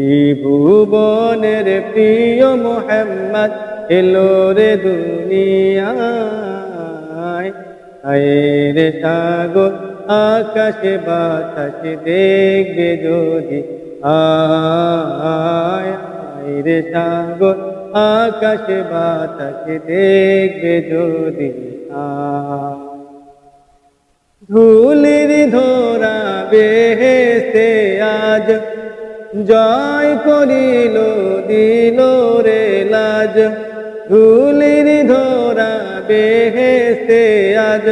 ত্রিভুবনের প্রিয় মোহাম্মদ এলো রে দুনিয়ায়। আয়ের সাগর, আকাশে বাতাস দেখবে যদি আয়। আয়ের সাগর, আকাশে বাতাস দেখবে যদি আয়। ধুলির ধরা বেহেস্তে আজ জয় করিল, দিল রে লাজ। ধুলির ধরা বেহেস্তে আজ।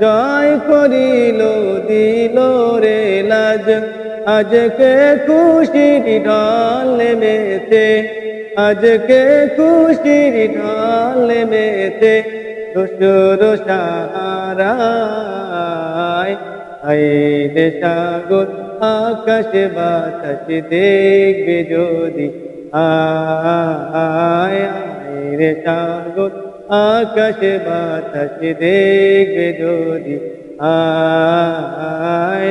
জয় করিল, দিল রে লাজ। আজকে খুশির ঢল নেমেতে আজকে খুশির ঢল নেমেতে দোসর সাহারায় আইলে সাগর, আকাশ বাতাস দেখবে যদি। আয় রে সাগর, আকাশ বাতাস দেখবে যদি। আয়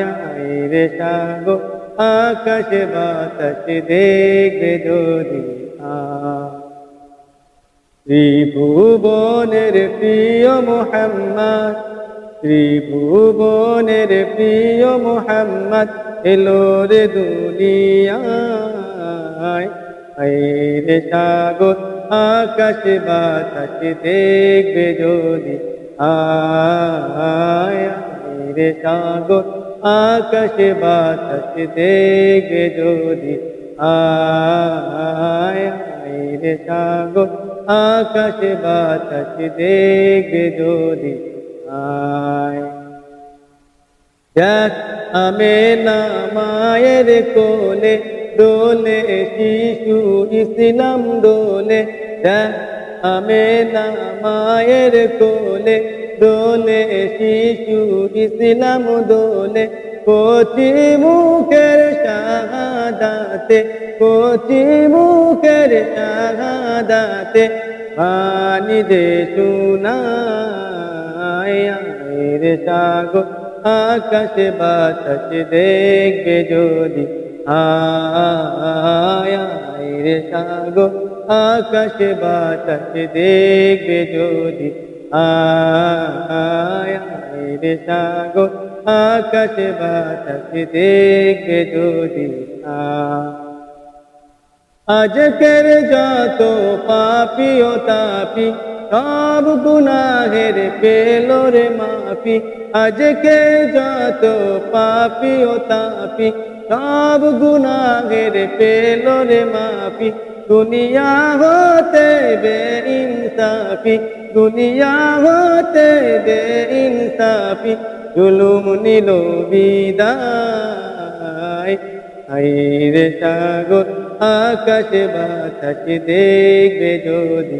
রে সাগর, আকাশ বাতাস দেখবে যদি। আয়। ত্রিভুবনের প্রিয় মোহাম্মদ ত্রিভুবনের প্রিয় মোহাম্মদ এলো রে দুনিয়ায়। আকাশ বাতাস দেখবে যদি আয়। সাগর, আকাশ বাতাস দেখবে যদি আয়। সাগর, আকাশ বাতাস দেখবে যদি আয়। দেখ আমে না মায়ের কোলে দোলে শিশু ইসলাম দোলে দেখ আমে না মায়ের কোলে দোলে শিশু ইসলাম দোলে কচি মুখের শাহাদাতে, কচি মুখের শাহাদাতে, পানি দে শুনায় রে সাগর আকাশ বাতাস দেখবে যদি। আয় রে সাগর আকাশ বাতাস দেখবে যদি। আয় রে সাগর আকাশ বাতাস দেখবে যদি। আয় আজকের যত পাপি ও তাপি সব গুনাহের পেল রে মাপি আজকে যত পাপি ও তাপি, সব গুনাহের পেল রে মাপি দুনিয়া হতে বে ইনসাফি দুনিয়া হতে বে ইনসাফি জুলুম নিল বিদায়। আইরে সাগর, আকাশ বাতাস দেখবে যদি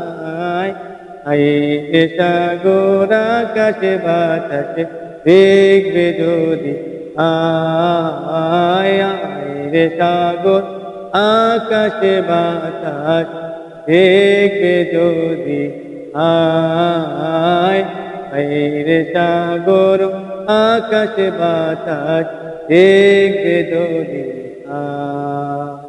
আইরে সাগর আকাশ বাতাস দেখবে যদি আয় আইরে সাগর আকাশ বাতাস দেখবে যদি আয় আইরে সাগর আকাশ বাতাস দেখবে যদি আয়